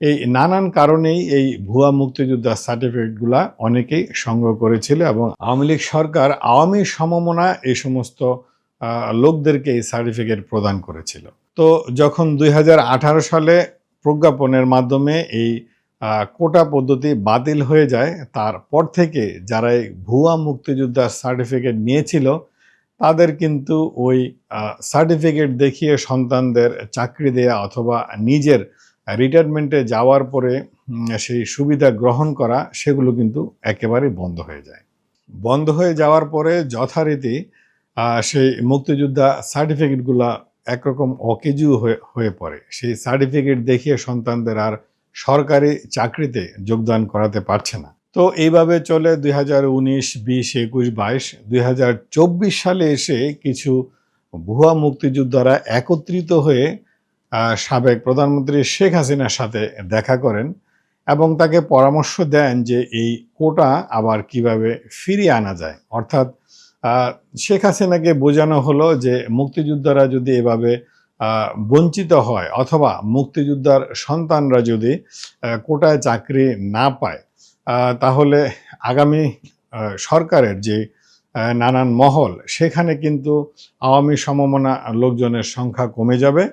এই নানান কারণেই এই ভুয়া মুক্তিযোদ্ধার সার্টিফিকেটগুলা অনেকেই সংগ্রহ করেছিল এবং আওয়ামী লীগ সরকার আওয়ামী সমমনা এই সমস্ত লোকদেরকে এই সার্টিফিকেট প্রদান করেছিল। তো যখন দুই হাজার আঠারো সালে প্রজ্ঞাপনের মাধ্যমে এই কোটা পদ্ধতি বাতিল হয়ে যায়, তারপর থেকে যারা এই ভুয়া মুক্তিযোদ্ধার সার্টিফিকেট নিয়েছিল, তাদের কিন্তু ওই সার্টিফিকেট দেখিয়ে সন্তানদের চাকরি দেয়া অথবা নিজের রিটায়ারমেন্টে যাওয়ার পরে সেই সুবিধা গ্রহণ করা, সেগুলো কিন্তু একেবারে বন্ধ হয়ে যায়। বন্ধ হয়ে যাওয়ার পরে যথারীতি সেই মুক্তিযোদ্ধা সার্টিফিকেটগুলা একরকম অকেজু হয়ে পড়ে। সেই সার্টিফিকেট দেখিয়ে সন্তানদের আর সরকারি চাকরিতে যোগদান করাতে পারছে না। তো এইভাবে চলে দুই হাজার উনিশ, বিশ, একুশ, বাইশ, দুই সালে এসে কিছু ভুয়া মুক্তিযোদ্ধারা একত্রিত হয়ে সাবেক প্রধানমন্ত্রী শেখ হাসিনার সাথে দেখা করেন এবং তাকে পরামর্শ দেন যে এই কোটা আবার কীভাবে ফিরিয়ে আনা যায়। অর্থাৎ শেখ হাসিনাকে বোঝানো হলো যে মুক্তিযোদ্ধারা যদি এভাবে বঞ্চিত হয় অথবা মুক্তিযোদ্ধার সন্তানরা যদি কোটায় চাকরি না পায় তাহলে আগামী সরকারের যে নানান মহল, সেখানে কিন্তু আওয়ামী সমমনা লোকজনের সংখ্যা কমে যাবে।